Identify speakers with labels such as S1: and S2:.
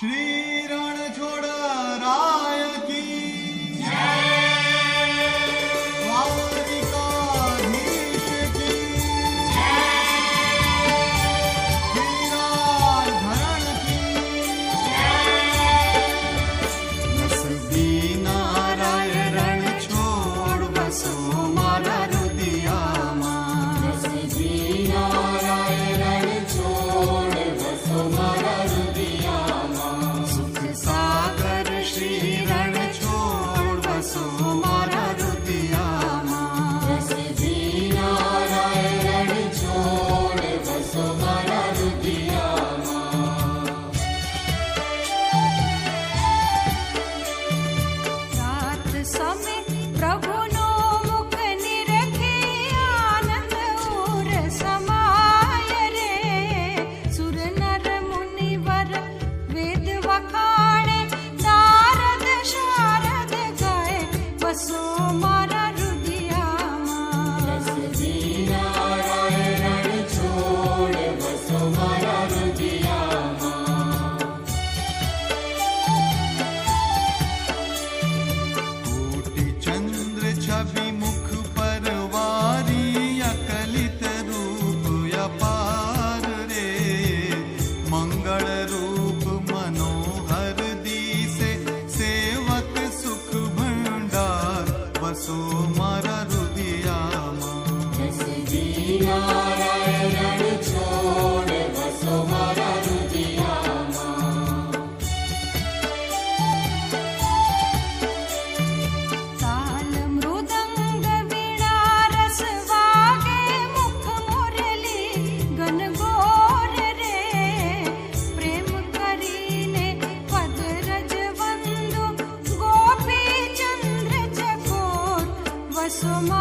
S1: Shri Ranchhod
S2: So much. so much.